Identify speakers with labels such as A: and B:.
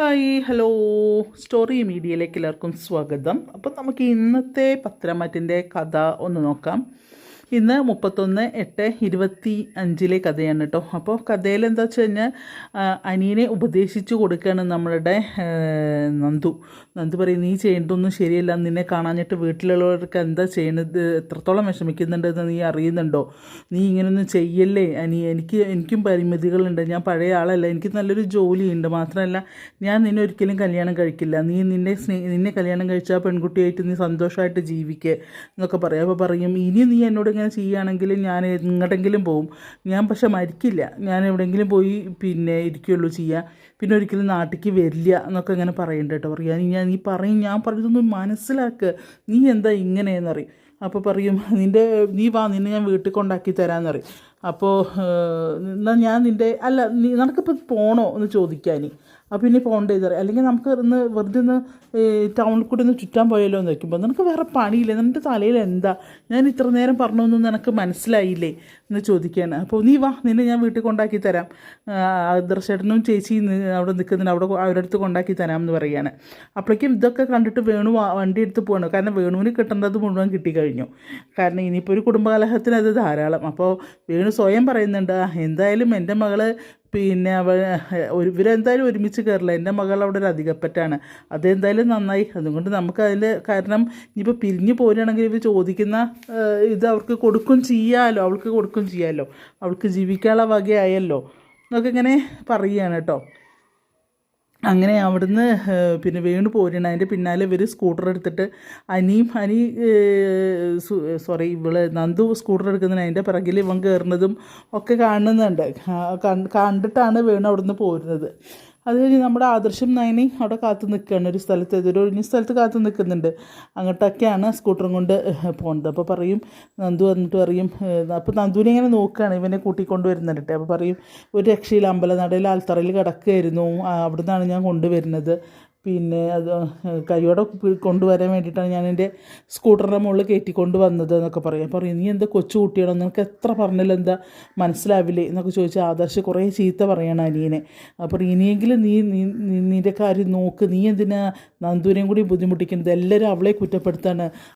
A: Hi hello. Story മീഡിയയിലേക്ക് എല്ലാവർക്കും സ്വാഗതം. അപ്പം നമുക്ക് ഇന്നത്തെ പത്രമാറ്റിന്റെ കഥ ഒന്ന് നോക്കാം. ഇന്ന് മുപ്പത്തൊന്ന് എട്ട് ഇരുപത്തി അഞ്ചിലെ കഥയാണ് കേട്ടോ. അപ്പോൾ കഥയിൽ എന്താ വെച്ച് കഴിഞ്ഞാൽ അനിയനെ ഉപദേശിച്ചു കൊടുക്കുകയാണ് നമ്മളുടെ നന്ദു. നന്ദു പറയും നീ ചെയ്യേണ്ടതൊന്നും ശരിയല്ല. നിന്നെ കാണാഞ്ഞിട്ട് വീട്ടിലുള്ളവർക്ക് എന്താ ചെയ്യണത്? എത്രത്തോളം വിഷമിക്കുന്നുണ്ടെന്ന് നീ അറിയുന്നുണ്ടോ? നീ ഇങ്ങനെയൊന്നും ചെയ്യല്ലേ? അനി എനിക്ക് എനിക്കും പരിമിതികളുണ്ട്. ഞാൻ പഴയ ആളല്ല. എനിക്ക് നല്ലൊരു ജോലിയുണ്ട്. മാത്രമല്ല ഞാൻ നിന്നെ ഒരിക്കലും കല്യാണം കഴിക്കില്ല. നീ നിന്നെ സ്നേ നിന്നെ കല്യാണം കഴിച്ച പെൺകുട്ടിയായിട്ട് നീ സന്തോഷമായിട്ട് ജീവിക്കുക എന്നൊക്കെ പറയും. അപ്പോൾ പറയും ഇനി നീ എന്നോട് ഇങ്ങനെ ചെയ്യുകയാണെങ്കിൽ ഞാൻ എങ്ങോട്ടെങ്കിലും പോവും. ഞാൻ പക്ഷെ മരിക്കില്ല. ഞാൻ എവിടെയെങ്കിലും പോയി പിന്നെ ഇരിക്കുകയുള്ളൂ ചെയ്യുക. പിന്നെ ഒരിക്കലും നാട്ടിലേക്ക് വരില്ല എന്നൊക്കെ ഇങ്ങനെ പറയുന്നുണ്ട് കേട്ടോ പറയാൻ ഞാൻ നീ പറയും ഞാൻ പറഞ്ഞതൊന്നും മനസ്സിലാക്കുക നീ എന്താ ഇങ്ങനെയെന്ന് പറയും. അപ്പോൾ പറയും നിന്റെ നീ വാ നിന്നെ ഞാൻ വീട്ടിൽ കൊണ്ടാക്കി തരാമെന്ന് പറയും. അപ്പോൾ എന്നാൽ ഞാൻ നിന്റെ അല്ല നീ നിനക്കിപ്പോൾ പോകണോ എന്ന് ചോദിക്കാൻ അപ്പോൾ ഇനി പോകണ്ടേ ഇതറിയാം അല്ലെങ്കിൽ നമുക്ക് ഇന്ന് വെറുതെ ഒന്ന് ടൗണിൽ കൂടി ഒന്ന് ചുറ്റാൻ പോയാലോ എന്ന് വെക്കുമ്പോൾ നിനക്ക് വേറെ പണിയില്ല? നിന്റെ തലയിൽ എന്താ? ഞാൻ ഇത്ര നേരം പറഞ്ഞൊന്നും നിനക്ക് മനസ്സിലായില്ലേ എന്ന് ചോദിക്കുകയാണ് അപ്പോൾ നീ വാ നിന്നെ ഞാൻ വീട്ടിൽ കൊണ്ടാക്കി തരാം. ദർശനും ചേച്ചി അവിടെ നിൽക്കുന്നതിന് അവിടെ അവരുടെ അടുത്ത് കൊണ്ടാക്കി തരാം എന്ന് പറയുകയാണ്. അപ്പോഴേക്കും ഇതൊക്കെ കണ്ടിട്ട് വേണു വണ്ടി എടുത്ത് പോകണം കാരണം വേണുവിന് കിട്ടേണ്ടത് മുഴുവൻ കിട്ടിക്കഴിഞ്ഞു. കാരണം ഇനിയിപ്പോൾ ഒരു കുടുംബകലഹത്തിന് അത് ധാരാളം. അപ്പോൾ വേണു സ്വയം പറയുന്നുണ്ട് എന്തായാലും എന്റെ മകൾ പിന്നെ അവ ഒരു ഇവരെന്തായാലും ഒരുമിച്ച് കയറില്ല എന്റെ മകൾ അവിടെ ഒരു അധികപ്പറ്റാണ്. അതെന്തായാലും നന്നായി. അതുകൊണ്ട് നമുക്ക് അതിൽ കാരണം ഇനിയിപ്പോൾ പിരിഞ്ഞു പോരുകയാണെങ്കിൽ ഇവർ ചോദിക്കുന്ന ഇത് അവർക്ക് കൊടുക്കും ചെയ്യാമല്ലോ അവൾക്ക് കൊടുക്കും ചെയ്യാമല്ലോ അവൾക്ക് ജീവിക്കാനുള്ള വകയായല്ലോ? എന്നൊക്കെ ഇങ്ങനെ പറയുകയാണ് കേട്ടോ. അങ്ങനെ അവിടുന്ന് പിന്നെ വീണ് പോരുകയാണ്. അതിന്റെ പിന്നാലെ ഇവർ സ്കൂട്ടർ എടുത്തിട്ട് അനിയും അനി സോറി ഇവൾ നന്ദു സ്കൂട്ടർ എടുക്കുന്നതിന് അതിന്റെ പിറകിൽ ഇവൻ കയറുന്നതും ഒക്കെ കാണുന്നുണ്ട്. കണ്ടിട്ടാണ് വീണ് അവിടുന്ന് പോരുന്നത്. അത് കഴിഞ്ഞ് നമ്മുടെ ആദർശം നയനി അവിടെ കാത്തു നിൽക്കുകയാണ് ഒരു സ്ഥലത്ത്. ഏതൊരു ഒഴിഞ്ഞ സ്ഥലത്ത് കാത്തു നിൽക്കുന്നുണ്ട്. അങ്ങോട്ടൊക്കെയാണ് സ്കൂട്ടറും കൊണ്ട് പോകുന്നത് അപ്പോൾ പറയും നന്ദു വന്നിട്ട് പറയും അപ്പോൾ നന്ദുവിനെ ഇങ്ങനെ നോക്കുകയാണ്. ഇവനെ കൂട്ടിക്കൊണ്ട് വരുന്നുണ്ട് അപ്പോൾ പറയും ഒരു രക്ഷയിൽ അമ്പലനടയിൽ ആൽത്തറയിൽ കിടക്കുകയായിരുന്നു. അവിടുന്നാണ് ഞാൻ കൊണ്ടുവരുന്നത്. പിന്നെ അത് കൈയോടെ പി- കൊണ്ടുവരാൻ വേണ്ടിയിട്ടാണ് ഞാൻ എന്റെ സ്കൂട്ടറിന്റെ മുകളിൽ കയറ്റിക്കൊണ്ട് വന്നത് എന്നൊക്കെ പറയും. പറയും നീ എന്താ കൊച്ചു കുട്ടിയാണോ? നിനക്ക് എത്ര പറഞ്ഞാലും എന്താ മനസ്സിലാവില്ലേ? എന്നൊക്കെ ചോദിച്ച് ആദർശ് കുറേ ചീത്ത പറയണം അനിയനെ അപ്പോൾ ഇനിയെങ്കിലും നീ നീ നീ- നിന്റെ കാര്യം നോക്ക്. നീ എന്തിനാ നന്ദൂരെയും കൂടി ബുദ്ധിമുട്ടിക്കുന്നത്? എല്ലാവരും അവളെ കുറ്റപ്പെടുത്താണ്.